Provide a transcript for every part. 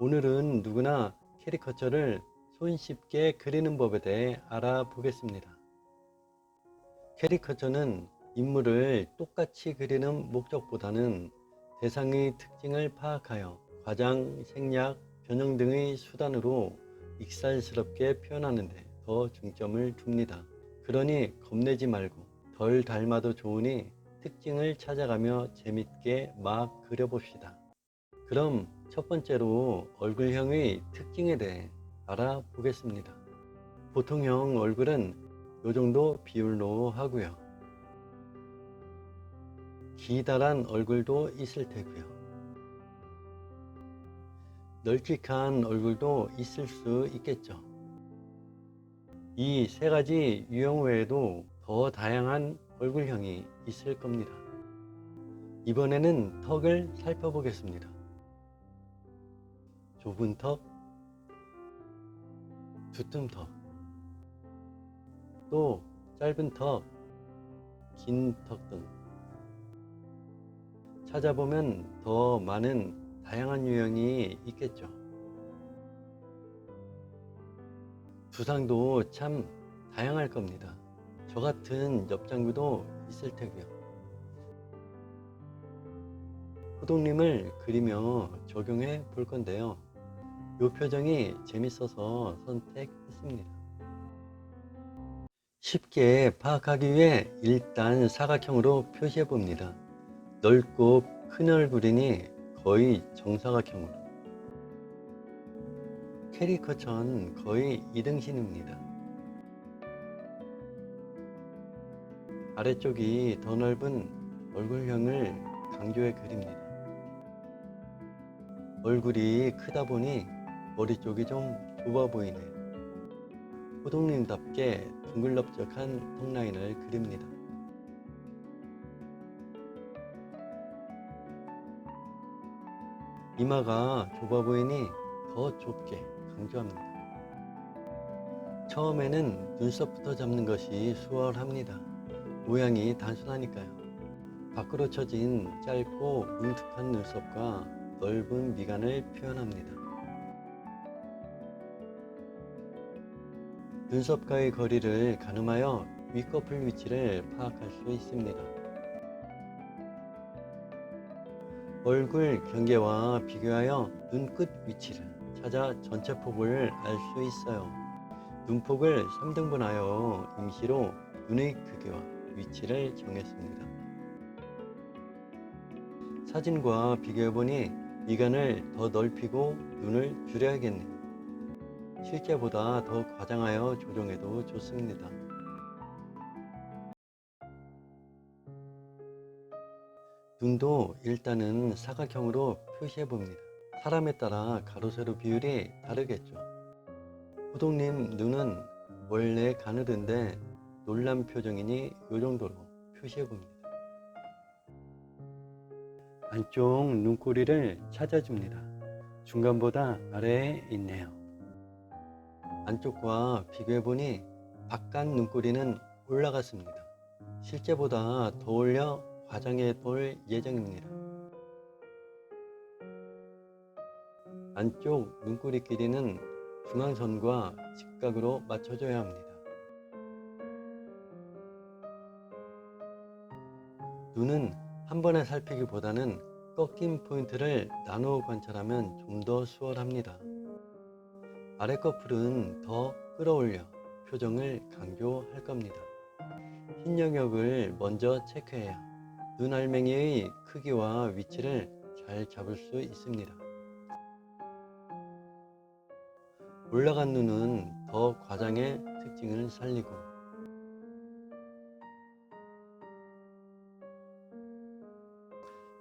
오늘은 누구나 캐리커처를 손쉽게 그리는 법에 대해 알아보겠습니다. 캐리커처는 인물을 똑같이 그리는 목적보다는 대상의 특징을 파악하여 과장, 생략, 변형 등의 수단으로 익살스럽게 표현하는데 더 중점을 둡니다. 그러니 겁내지 말고 덜 닮아도 좋으니 특징을 찾아가며 재밌게 막 그려봅시다. 그럼 첫 번째로 얼굴형의 특징에 대해 알아보겠습니다. 보통형 얼굴은 이 정도 비율로 하고요. 기다란 얼굴도 있을 테고요. 널찍한 얼굴도 있을 수 있겠죠. 이 세 가지 유형 외에도 더 다양한 얼굴형이 있을 겁니다. 이번에는 턱을 살펴보겠습니다. 좁은 턱, 두툼 턱, 또 짧은 턱, 긴 턱 등 찾아보면 더 많은 다양한 유형이 있겠죠. 두상도 참 다양할 겁니다. 저 같은 옆장구도 있을 테고요. 호동님을 그리며 적용해 볼 건데요. 이 표정이 재밌어서 선택했습니다. 쉽게 파악하기 위해 일단 사각형으로 표시해 봅니다. 넓고 큰 얼굴이니 거의 정사각형으로. 캐리커처는 거의 이등신입니다. 아래쪽이 더 넓은 얼굴형을 강조해 그립니다. 얼굴이 크다 보니 머리 쪽이 좀 좁아 보이네요. 호동님답게 둥글럽적한 턱 라인을 그립니다. 이마가 좁아 보이니 더 좁게 강조합니다. 처음에는 눈썹부터 잡는 것이 수월합니다. 모양이 단순하니까요. 밖으로 쳐진 짧고 뭉툭한 눈썹과 넓은 미간을 표현합니다. 눈썹과의 거리를 가늠하여 윗꺼풀 위치를 파악할 수 있습니다. 얼굴 경계와 비교하여 눈끝 위치를 찾아 전체 폭을 알 수 있어요. 눈폭을 3등분하여 임시로 눈의 크기와 위치를 정했습니다. 사진과 비교해보니 미간을 더 넓히고 눈을 줄여야겠네요. 실제보다 더 과장하여 조정해도 좋습니다. 눈도 일단은 사각형으로 표시해 봅니다. 사람에 따라 가로 세로 비율이 다르겠죠. 호동님 눈은 원래 가느든데 놀란 표정이니 이 정도로 표시해 봅니다. 안쪽 눈꼬리를 찾아줍니다. 중간보다 아래에 있네요. 안쪽과 비교해보니 바깥 눈꼬리는 올라갔습니다. 실제보다 더 올려 과장해 볼 예정입니다. 안쪽 눈꼬리 길이는 중앙선과 직각으로 맞춰줘야 합니다. 눈은 한 번에 살피기보다는 꺾인 포인트를 나누어 관찰하면 좀 더 수월합니다. 아래 커플은 더 끌어올려 표정을 강조할 겁니다. 흰 영역을 먼저 체크해야 눈알맹이의 크기와 위치를 잘 잡을 수 있습니다. 올라간 눈은 더 과장의 특징을 살리고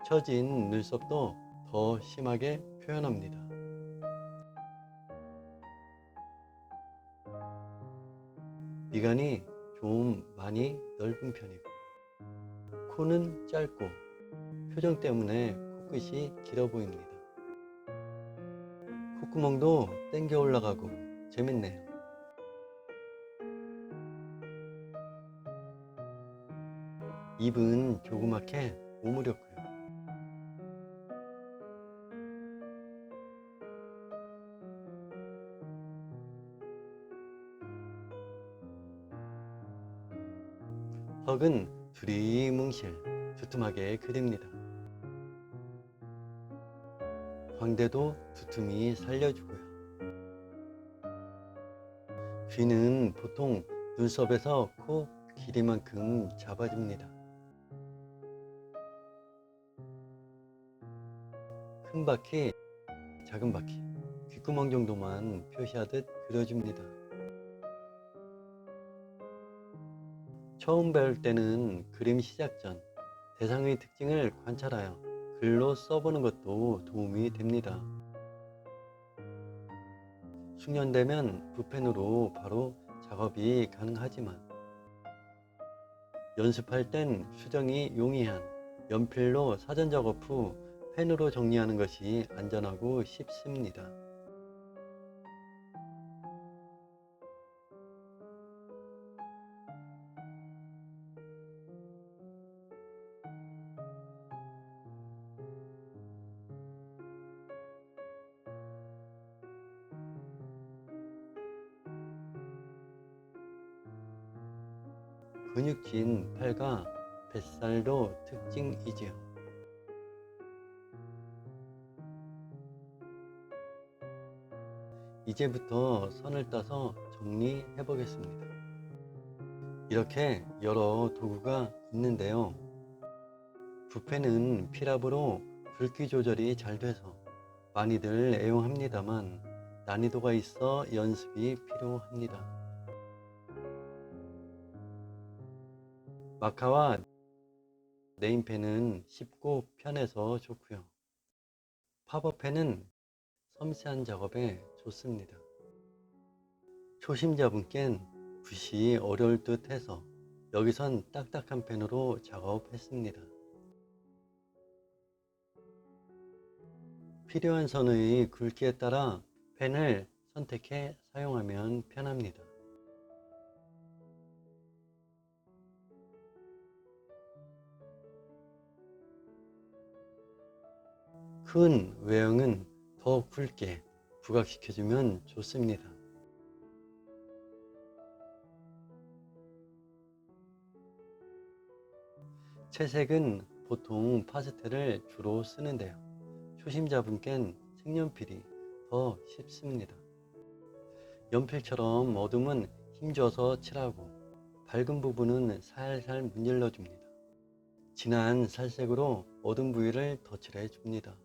처진 눈썹도 더 심하게 표현합니다. 미간이 좀 많이 넓은 편이고 코는 짧고 표정 때문에 코끝이 길어 보입니다. 콧구멍도 땡겨 올라가고 재밌네요. 입은 조그맣게 오므렸고요. 턱은 두리뭉실 두툼하게 그립니다. 광대도 두툼히 살려주고요. 귀는 보통 눈썹에서 코 길이만큼 잡아줍니다. 큰 바퀴, 작은 바퀴, 귓구멍 정도만 표시하듯 그려줍니다. 처음 배울 때는 그림 시작 전 대상의 특징을 관찰하여 글로 써보는 것도 도움이 됩니다. 숙련되면 붓펜으로 바로 작업이 가능하지만 연습할 땐 수정이 용이한 연필로 사전 작업 후 펜으로 정리하는 것이 안전하고 쉽습니다. 근육진 팔과 뱃살도 특징이지요. 이제부터 선을 따서 정리해 보겠습니다. 이렇게 여러 도구가 있는데요. 붓펜은 필압으로 굵기 조절이 잘 돼서 많이들 애용합니다만 난이도가 있어 연습이 필요합니다. 마카와 네임펜은 쉽고 편해서 좋고요. 팝업펜은 섬세한 작업에 좋습니다. 초심자분께는 붓이 어려울 듯 해서 여기선 딱딱한 펜으로 작업했습니다. 필요한 선의 굵기에 따라 펜을 선택해 사용하면 편합니다. 큰 외형은 더 굵게 부각시켜주면 좋습니다. 채색은 보통 파스텔을 주로 쓰는데요. 초심자분께는 색연필이 더 쉽습니다. 연필처럼 어둠은 힘줘서 칠하고 밝은 부분은 살살 문질러 줍니다. 진한 살색으로 어두운 부위를 덧칠해 줍니다.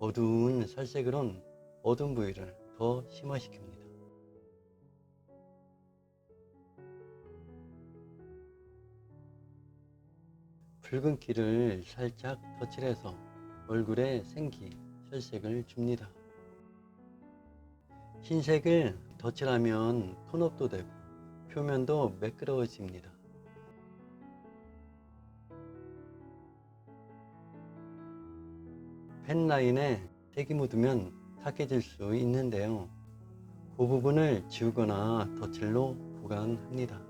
어두운 살색으론 어두운 부위를 더 심화시킵니다. 붉은 기를 살짝 덧칠해서 얼굴에 생기, 혈색을 줍니다. 흰색을 덧칠하면 톤업도 되고 표면도 매끄러워집니다. 펜 라인에 색이 묻으면 탁해질 수 있는데요. 그 부분을 지우거나 덧칠로 보강합니다.